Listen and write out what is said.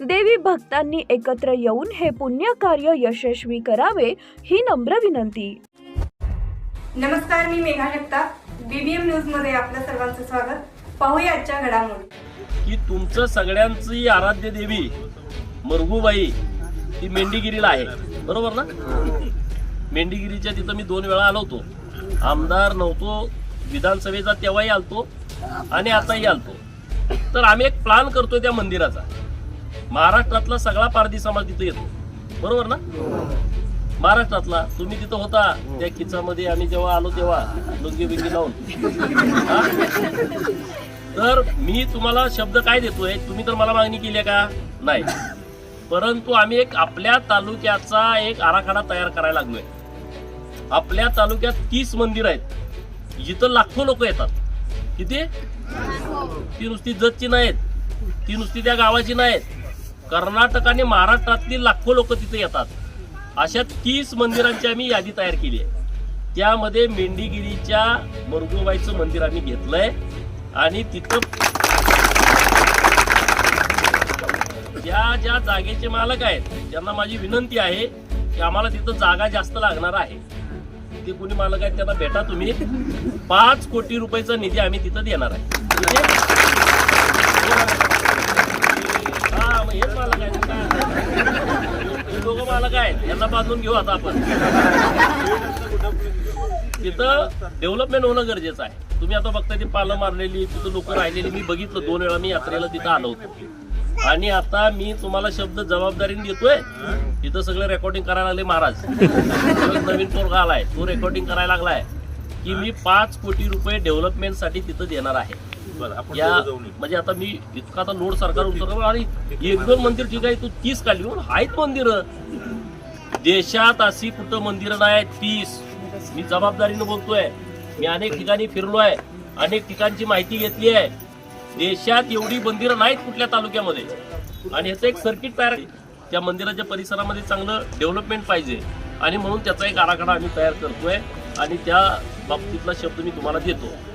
देवी भक्तांनी एकत्र येऊन हे पुण्य कार्य यशस्वी करावे ही नम्र विनंती. नमस्कार मी मेघा जगताप. बीबीएम न्यूजमध्ये आपलं सर्वांचं स्वागत. पाहूया आजच्या घडामोडी. की तुमचं सगळ्यांची आराध्य देवी मरगूबाई ती मेंढीगिरीला आहे. बरोबर ना? मेंढीगिरीच्या तिथं मी दोन वेळा आलो होतो. आमदार नव्हतो विधानसभेचा तेव्हाही आलतो आणि आताही आलतो. तर आम्ही एक प्लान करतोय त्या मंदिराचा. महाराष्ट्रातला सगळा पारधी समाज तिथे येतो. बरोबर ना? महाराष्ट्रातला तुम्ही तिथं होता त्या किचामध्ये आम्ही जेव्हा आलो तेव्हा लुंगी बिंगी लावून. तर मी तुम्हाला शब्द काय देतोय? तुम्ही तर मला मागणी केली आहे का? नाही. परंतु आम्ही एक आपल्या तालुक्याचा एक आराखडा तयार करायला लागलोय. आपल्या तालुक्यात तीस मंदिर आहेत. जिथं लाखो लोक येतात. किती? ती नुसती जतची नाहीत. ती नुसती त्या गावाची नाहीत. कर्नाटक आणि महाराष्ट्रातली लाखो लोक तिथे येतात. अशा तीस मंदिरांची आम्ही यादी तयार केली आहे. त्यामध्ये मेंढीगिरीच्या मरगुबाईचं मंदिर आम्ही घेतलंय आणि तिथं ज्या ज्या जागेचे मालक आहेत त्यांना माझी विनंती आहे की आम्हाला तिथं जागा जास्त लागणार आहे. ते कोणी मालक आहेत त्यांना भेटा तुम्ही. पाच कोटी रुपयाचा निधी आम्ही तिथं देणार आहे? मग हेच मालक आहेत हे दोघं मालक आहेत यांना बांधून घेऊ आता आपण तिथं डेव्हलपमेंट होणं गरजेचं आहे. तुम्ही आता बघताय ती पालं मारलेली तिथं लोक राहिलेली. मी बघितलं दोन वेळा मी यात्रेला तिथं आलो होतो. आणि आता मी तुम्हाला शब्द जबाबदारीने देतोय. तिथं सगळं रेकॉर्डिंग करायला लागले महाराज. नवीन पोरगा आलाय. तो रेकॉर्डिंग करायला लागलाय. की मी पाच कोटी रुपये डेव्हलपमेंटसाठी तिथं देणार आहे. या म्हणजे आता मी इतका आता लोड सरकार उतरतो आणि एक दोन मंदिर ठीक आहे तू तीस काढली म्हणून आहेत मंदिरं. देशात अशी कुठं मंदिरं नाही तीस. मी जबाबदारीनं बोलतोय. मी अनेक ठिकाणी फिरलोय अनेक ठिकाणची माहिती घेतली आहे. देशात एवढी मंदिरं नाहीत कुठल्या तालुक्यामध्ये. आणि ह्याचं एक सर्किट तयार त्या मंदिराच्या परिसरामध्ये चांगलं डेव्हलपमेंट पाहिजे. आणि म्हणून त्याचा एक आराखडा आम्ही तयार करतोय. आणि त्या बाबतीतला शब्द मी तुम्हाला देतो.